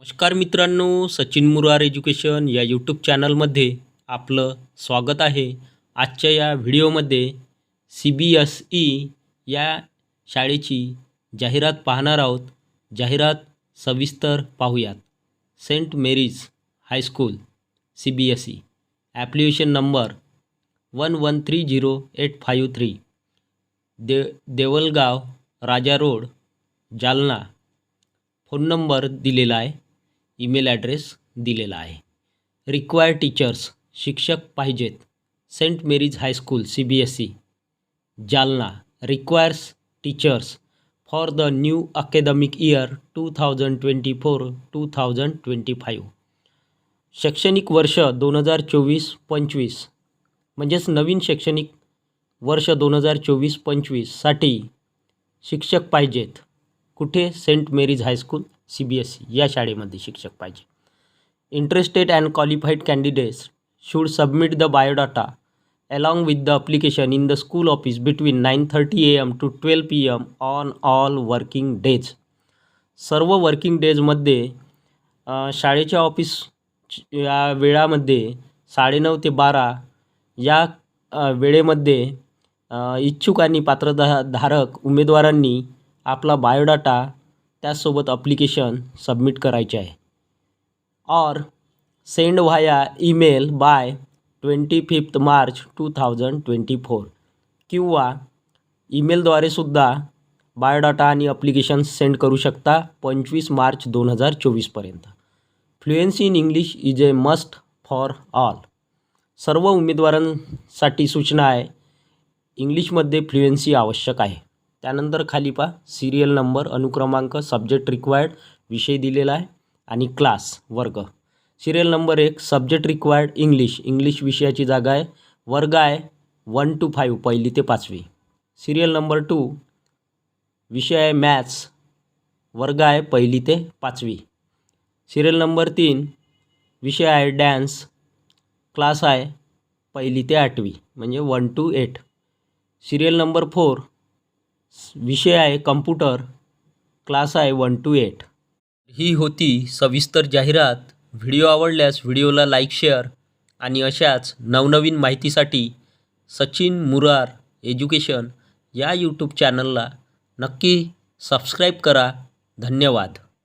नमस्कार मित्रांनो सचिन मुरार एज्युकेशन या यूट्यूब चॅनलमध्ये आपलं स्वागत आहे. आजच्या या व्हिडिओमध्ये सी बी एस ई या शाळेची जाहिरात पाहणार आहोत. जाहिरात सविस्तर पाहूयात. Saint Mary's high school C B S E. Application number one one three zero eight five three. दे Deulgaon Raja road Jalna. Phone number दिलेला आहे. ईमेल ॲड्रेस दिलेला आहे. रिक्वायर टीचर्स शिक्षक पाहिजेत. Saint Mary's high school C B S E Jalna requires teachers for the new academic year two thousand twenty four two thousand twenty five शैक्षणिक वर्ष दोन हजार चोवीस पंचवीस. म्हणजेच नवीन शैक्षणिक वर्ष दोन हजार चोवीस पंचवीससाठी शिक्षक पाहिजेत. कुठे? Saint Mary's high school C B S E या शाळेमध्ये शिक्षक पाहिजे. Interested and qualified candidates should submit the biodata along with the application in the school office between nine thirty A M to twelve P M on all working days सर्व working डेजमध्ये शाळेच्या office या वेळामध्ये साडेनऊ ते बारा या वेळेमध्ये इच्छुक आणि पात्रधा धारक उमेदवारांनी आपला बायोडाटा त्यासोबत अप्लिकेशन सबमिट करायचे आहे. Or send via email by twenty fifth March two thousand twenty four किंवा ईमेलद्वारे सुद्धा बायोडाटा आणि अप्लिकेशन सेंड करू शकता पंचवीस मार्च दोन हजार चोवीसपर्यंत fluency in English is a must for all सर्व उमेदवारांसाठी सूचना आहे. इंग्लिशमध्ये फ्लुएन्सी आवश्यक आहे. त्यानंतर खाली पहा सिरियल नंबर अनुक्रमांक सब्जेक्ट रिक्वायर्ड विषय दिलेला आहे आणि क्लास वर्ग. सिरियल नंबर एक सब्जेक्ट रिक्वायर्ड इंग्लिश इंग्लिश विषयाची जागा आहे वर्ग आहे वन टू फाईव्ह पहिली ते पाचवी. सिरियल नंबर टू विषय आहे मॅथ्स वर्ग आहे पहिली ते पाचवी. सिरियल नंबर तीन विषय आहे डॅन्स क्लास आहे पहिली ते आठवी. म्हणजे one two eight serial number four विषय आहे कम्प्युटर क्लास आहे वन टू एट. ही होती सविस्तर जाहिरात. व्हिडिओ आवडल्यास व्हिडिओला लाईक शेअर आणि अशाच नवनवीन माहितीसाठी सचिन मुरार एज्युकेशन या यूट्यूब चॅनलला नक्की सबस्क्राईब करा. धन्यवाद.